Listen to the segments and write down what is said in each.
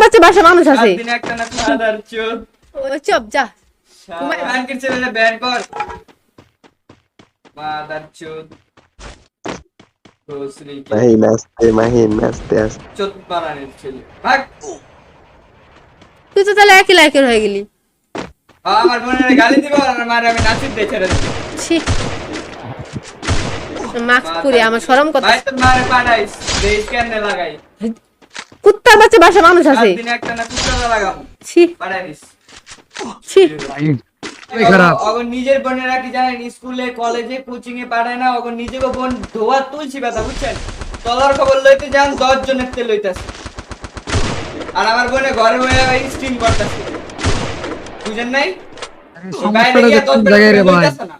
বাচ্চা বাসা মানুষ আছে। চুপ। যা। তোমার- ব্যাংকের ছেলে ব্যান কর। ফাদার চোদ ঘোষরি মাহিন আসতে মাহিন আস্তে আস্তে চোদ বানানোর ছেলে। ভাগ। তুই তো তাহলে একই লাইকের হয়ে গেলি। আমার বোনের গালি দিব আর মারে আমি নাচির দিয়ে ছেড়ে দেবো ছি। মাস্ক পরে আমার শরম কথা ভাই তোর মারে পাঠাইস। দেশ কেন লাগাই? কুত্তার বাচ্চা বাসা মানুষ আছে। দিন একটা না কুত্তা লাগাবো। ছি। ছি। খুবই খারাপ। অগর নিজের বোনেরা কি জানেন স্কুলে কলেজে কোচিং এ পাঠায় না অগর নিজেকে বোন ধোয়া তুলছি ব্যথা বুঝছেন? তলার খবর লইতে যান দশ জনের লইতেছে। আর আমার বোনে ঘরে বয়ে স্ট্রিম করতেছে। বুঝেন নাই? বাইরে গিয়ে না।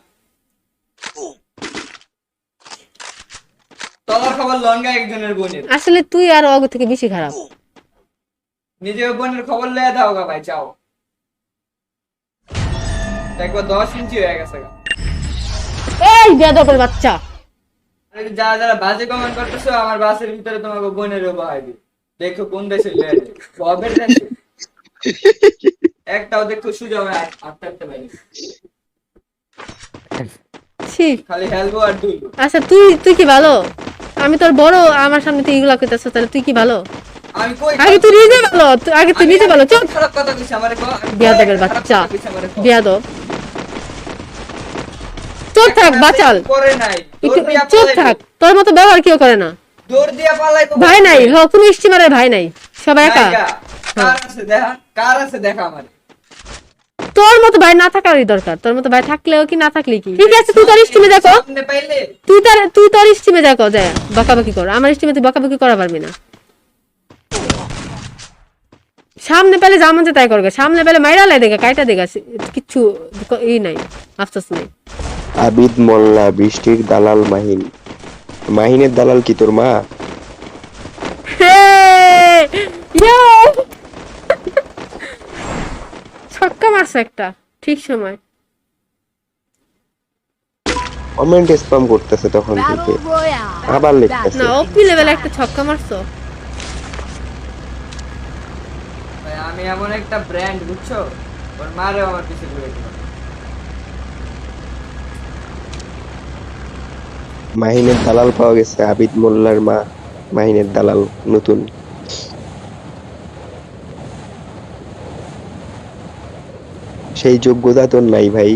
তলার খবর লঙ্গা একজনের বোনের। আসলে তুই আর অগ থেকে বেশি খারাপ। নিজের বোনের খবর লয়ে দাও গা ভাই চাও দেখব দশ ইঞ্চি হয়ে গেছে গা। এই বেদপের বাচ্চা। যারা যারা বাজে কমেন্ট করতেছো আমার বাসের ভিতরে তোমাকে বোনের বহাই দিই। দেখো কোন দেশের লেয়ার কবের দেশে। একটাও দেখো সুযোগ আটটা আটটা পাইনি। খালি হেলবো আর দুলবো আচ্ছা তুই তুই কি ভালো? আমি তোর বড় আমার সামনে তুই এগুলা কইতাছ তাহলে তুই কি ভালো? আমি কই আগে তুই নিজে ভালো তুই- আগে তুই নিজে ভালো চল বিয়াদবের বাচ্চা। বিয়াদব চুপ থাক বাচাল। দিয়া থাক তোর মতো ব্যবহার কেউ করে না। দৌড় দিয়া পালাই ভাই নাই হ কোনো স্টিমারের ভাই নাই। সবাই একা। কার আছে দেখা কার আছে দেখা আমারে? তোর মতো ভাই না থাকারই দরকার। তোর মতো ভাই থাকলেও কি না থাকলে কি? ঠিক আছে তুই তোর স্টিমে দেখো তুই তার তুই তোর স্টিমে দেখো যায় বকাবকি কর। আমার স্টিমে তুই বকাবকি করা পারবি না। সামনে পেলে যে তাই করবে। সামনে পেলে মাইরা লাই দেখা কাইটা দেখা কিচ্ছু ক- ই নাই আফসোস নাই। আবিদ মোল্লা বৃষ্টির দালাল মাহিন। মাহিনের দালাল কি তোর মা? হে! ইয়ো! ছক্কা মারছে একটা ঠিক সময়। কমেন্ট স্প্যাম করতেছে তখন থেকে। আবার লিখতেছে। না ওপি লেভেলে একটা ছক্কা মারছো? ভাই, আমি এমন একটা ব্র্যান্ড বুঝছ? ওর মারে আমার পিছে ঘুরে দিল মাহিনের দালাল পাওয়া গেছে আবিদ মোল্লার মা মাহিনের দালাল নতুন। সেই যোগ্যতা তোর নাই ভাই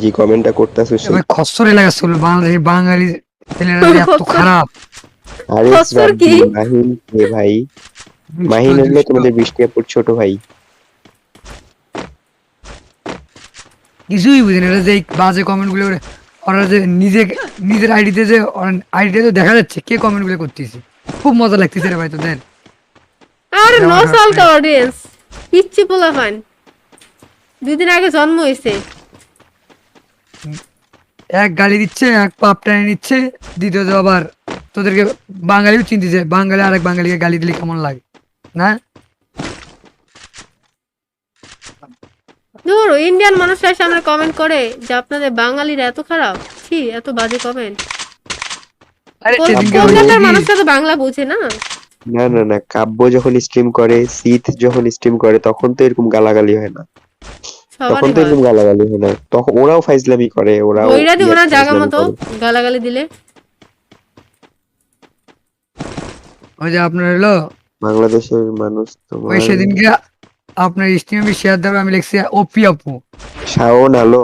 যে কমেন্টটা করতেছিস ভাই খসরে লাগাচ্ছিল বাংলাদেশি বাঙালি ছেলেরা এত খারাপ। আরে খচ্চর কি? মাহিন কে ভাই। মাহিন হলো তোমাদের বৃষ্টি আপুর ছোট ভাই। কিছুই বুঝি না এরা যে এই বাজে কমেন্টগুলো ওরা যে নিজে নিজের আইডিতে যে আইডিতে তো দেখা যাচ্ছে কে কমেন্টগুলো করতেছে। খুব মজা লাগতেছে রে ভাই তোদের। আর নো সালকা অডিয়েন্স পিচ্ছি পোলা ফাইন দুই দিন আগে জন্ম হয়েছে। এক গালি দিচ্ছে এক পাপ টানে নিচ্ছে দ্বিতীয়ত আবার তোদেরকে বাঙালিও চিনতেছে বাঙালি আরেক বাঙালিকে গালি দিলে কেমন লাগে? না? ধরো ইন্ডিয়ান মানুষরা এসে আমরা কমেন্ট করে যে আপনাদের বাঙালিরা এত খারাপ। ছি এত বাজে কমেন্ট কলকাতার মানুষরা তো বাংলা বোঝে না। না না না কাব্য যখন স্ট্রিম করে শীত যখন স্ট্রিম করে তখন তো এরকম গালাগালি হয় না। তখন তো গালাগালি তখন ওরাও ফাইজলামি করে ওরাও ওইরা দিব না জায়গা মতো গালাগালি দিলে। ওই যে আপনার হলো বাংলাদেশের মানুষ তোমার ওই সেদিনকে আপনার স্ট্রিমে শেয়ার দেবে আমি লিখছি ওপি আপু। শাওন আলো।